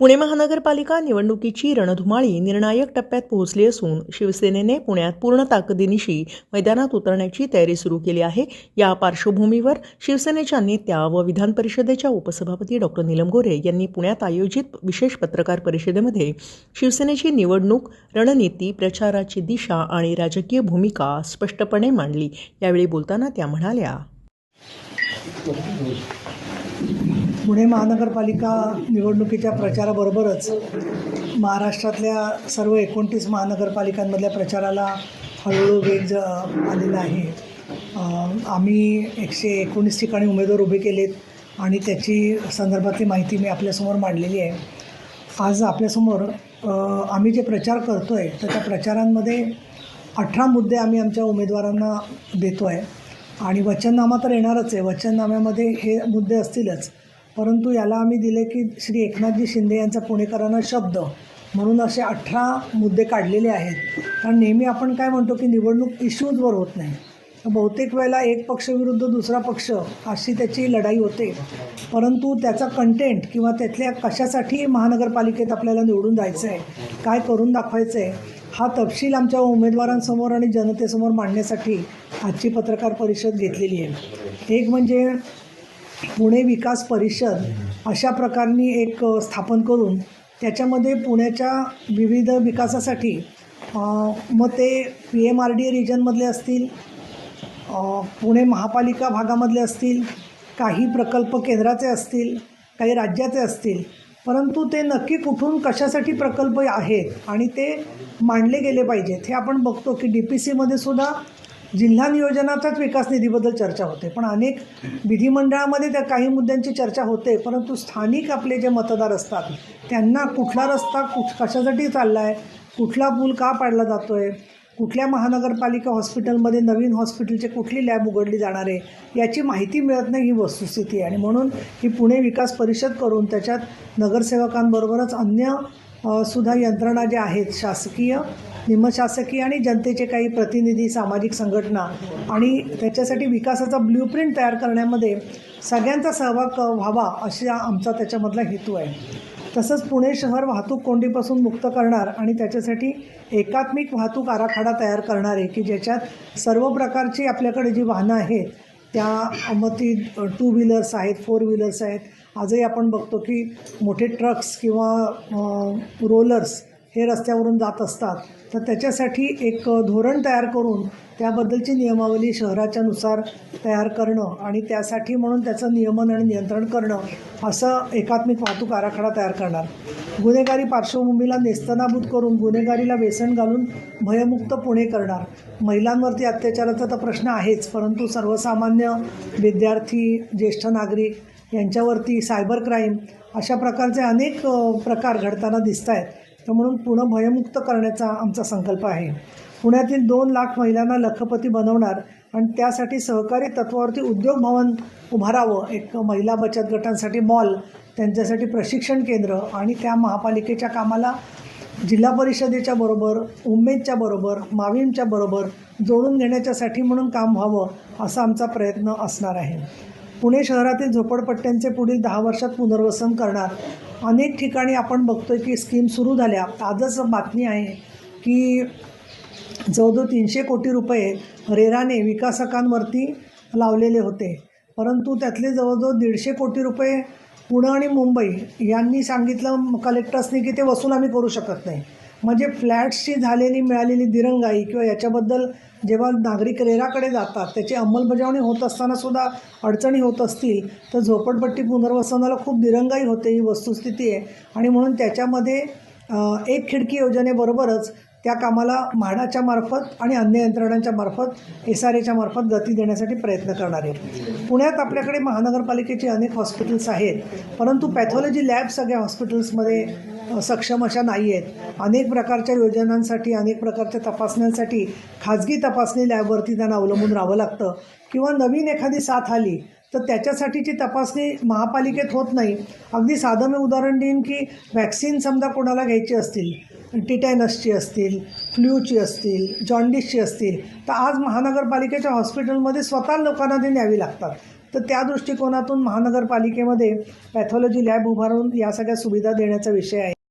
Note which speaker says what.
Speaker 1: पुणे महानगरपालिका निवडणुकीची रणधुमाळी निर्णायक टप्प्यात पोहोचली असून शिवसेनेने पुण्यात पूर्ण ताकदीनिशी मैदानात उतरण्याची तयारी सुरू केली आहे. या पार्श्वभूमीवर शिवसेनेच्या नेत्या व विधान परिषदेच्या उपसभापती डॉक्टर नीलम गोरे यांनी पुण्यात आयोजित विशेष पत्रकार परिषदेमध्ये शिवसेनेची निवडणूक रणनीती प्रचाराची दिशा आणि राजकीय भूमिका स्पष्टपणे मांडली. यावेळी बोलताना त्या म्हणाल्या
Speaker 2: पुणे महानगरपालिका निवडणुकीच्या प्रचाराबरोबरच महाराष्ट्रातल्या सर्व एकोणतीस महानगरपालिकांमधल्या प्रचाराला हळूहळू वेग ज आलेला आहे. आम्ही एकशे एकोणीस ठिकाणी उमेदवार उभे केलेत आणि त्याची संदर्भातली माहिती मी आपल्यासमोर मांडलेली आहे. आज आपल्यासमोर आम्ही जे प्रचार करतो आहे तर त्या प्रचारांमध्ये अठरा मुद्दे आम्ही आमच्या उमेदवारांना देतो आहे आणि वचननामा तर येणारच आहे. वचननाम्यामध्ये हे मुद्दे असतीलच. परंतु याला आम्ही दिले की श्री एकनाथजी शिंदे यांचा पुणेकरांना शब्द म्हणून असे अठरा मुद्दे काढलेले आहेत. कारण नेहमी आपण काय म्हणतो की निवडणूक इश्यूजवर होत नाही. बहुतेक वेळेला एक पक्षविरुद्ध दुसरा पक्ष अशी त्याची लढाई होते. परंतु त्याचा कंटेंट किंवा त्यातल्या कशासाठी महानगरपालिकेत आपल्याला निवडून जायचं आहे काय करून दाखवायचं आहे हा तपशील आमच्या उमेदवारांसमोर आणि जनतेसमोर मांडण्यासाठी आजची पत्रकार परिषद घेतलेली आहे. एक म्हणजे पुणे विकास परिषद अशा प्रकारनी एक स्थापन करून त्याच्यामध्ये पुण्याच्या विविध विकासासाठी मग ते पी एम आर डी रिजनमधले असतील पुणे महापालिका भागामधले असतील काही प्रकल्प केंद्राचे असतील काही राज्याचे असतील परंतु ते नक्की कुठून कशासाठी प्रकल्प आहेत आणि ते मांडले गेले पाहिजेत हे आपण बघतो की डी पी सीमध्ये सुद्धा जिल्हा नियोजनाचाच विकास निधीबद्दल चर्चा होते पण अनेक विधिमंडळामध्ये त्या काही मुद्द्यांची चर्चा होते परंतु स्थानिक आपले जे मतदार असतात त्यांना कुठला रस्ता कुठ कशासाठी चालला आहे कुठला पूल का पाडला जातो आहे कुठल्या महानगरपालिका हॉस्पिटलमध्ये नवीन हॉस्पिटलचे कुठली लॅब उघडली जाणार आहे याची माहिती मिळत नाही ही वस्तुस्थिती आहे. आणि म्हणून ही पुणे विकास परिषद करून त्याच्यात नगरसेवकांबरोबरच अन्य सुद्धा यंत्रणा ज्या आहेत शासकीय निमशासकीय आणि जनतेचे काही प्रतिनिधी सामाजिक संघटना आणि त्याच्यासाठी विकासाचा ब्ल्यूप्रिंट तयार करण्यामध्ये सगळ्यांचा सहभाग क- व्हावा अशा आमचा त्याच्यामधला हेतू आहे. तसंच पुणे शहर वाहतूक कोंडीपासून मुक्त करणार आणि त्याच्यासाठी एकात्मिक वाहतूक आराखडा तयार करणार आहे की ज्याच्यात सर्व प्रकारची आपल्याकडे जी वाहनं आहेत त्या मग ती टू व्हीलर्स आहेत फोर व्हीलर्स आहेत आजही आपण बघतो की मोठे ट्रक्स किंवा रोलर्स हे रस्त्यावरून जात असतात. तर त्याच्यासाठी एक धोरण तयार करून त्याबद्दलची नियमावली शहराच्या नुसार तयार करणं आणि त्यासाठी म्हणून त्याचं नियमन आणि नियंत्रण करणं असं एकात्मिक वाहतूक आराखडा तयार करणार. गुन्हेगारी पार्श्वभूमीला नेस्तनाबूत करून गुन्हेगारीला व्यसन घालून भयमुक्त पुणे करणार. महिलांवरती अत्याचाराचा तर प्रश्न आहेच परंतु सर्वसामान्य विद्यार्थी ज्येष्ठ नागरिक यांच्यावरती सायबर क्राईम अशा प्रकारचे अनेक प्रकार घडताना दिसत आहेत तर म्हणून पुणे भयमुक्त करण्याचा आमचा संकल्प आहे. पुण्यातील दोन लाख महिलांना लखपती बनवणार आणि त्यासाठी सहकारी तत्वावरती उद्योग भवन उभारावं एक महिला बचत गटांसाठी मॉल त्यांच्यासाठी प्रशिक्षण केंद्र आणि त्या महापालिकेच्या कामाला जिल्हा परिषदेच्या बरोबर उमेदच्या बरोबर माविमच्या बरोबर जोडून घेण्याच्यासाठी म्हणून काम व्हावं असा आमचा प्रयत्न असणार आहे. पुणे शहरातील झोपडपट्ट्यांचे पुढील दहा वर्षात पुनर्वसन करणार. अनेक ठिकाणी आपण बघतोय की स्कीम सुरू झाल्या. आजच बातमी आहे की जवळजवळ तीनशे कोटी रुपये रेराने विकासकांवरती लावलेले होते. परंतु त्यातले जवळजवळ दीडशे कोटी रुपये पुणे आणि मुंबई यांनी सांगितलं कलेक्टर्सनी की ते वसूल आम्ही करू शकत नाही. म्हणजे फ्लॅट्सची झालेली मिळालेली दिरंगाई किंवा याच्याबद्दल जेव्हा नागरिक रेराकडे जातात त्याची अंमलबजावणी होत असताना सुद्धा अडचणी होत असतील तर झोपडपट्टी पुनर्वसनाला खूप दिरंगाई होते ही वस्तुस्थिती आहे. आणि म्हणून त्याच्यामध्ये एक खिडकी योजनेबरोबरच त्या कामाला म्हाडाच्या मार्फत आणि अन्य यंत्रणांच्या मार्फत एस आर एच्या मार्फत गती देण्यासाठी प्रयत्न करणार आहे पुण्यात आपल्याकडे महानगरपालिकेची अनेक हॉस्पिटल्स आहेत परंतु पॅथॉलॉजी लॅब सगळ्या हॉस्पिटल्समध्ये सक्षम अशा नाही आहेत. अनेक प्रकारच्या योजनांसाठी अनेक प्रकारच्या तपासण्यांसाठी खाजगी तपासणी लॅबवरती त्यांना अवलंबून राहावं लागतं. किंवा नवीन एखादी साथ आली तर त्याच्यासाठीची तपासणी महापालिकेत होत नाही. अगदी साधं मी उदाहरण देईन की वॅक्सिन समजा कोणाला घ्यायची असतील टिटॅनसची असतील फ्ल्यूची असतील जॉन्डिसची असतील तर आज महानगरपालिकेच्या हॉस्पिटलमध्ये स्वतः लोकांना ते न्यावी लागतात. तर त्या दृष्टिकोनातून महानगरपालिकेमध्ये पॅथॉलॉजी लॅब उभारून या सगळ्या सुविधा देण्याचा विषय आहे.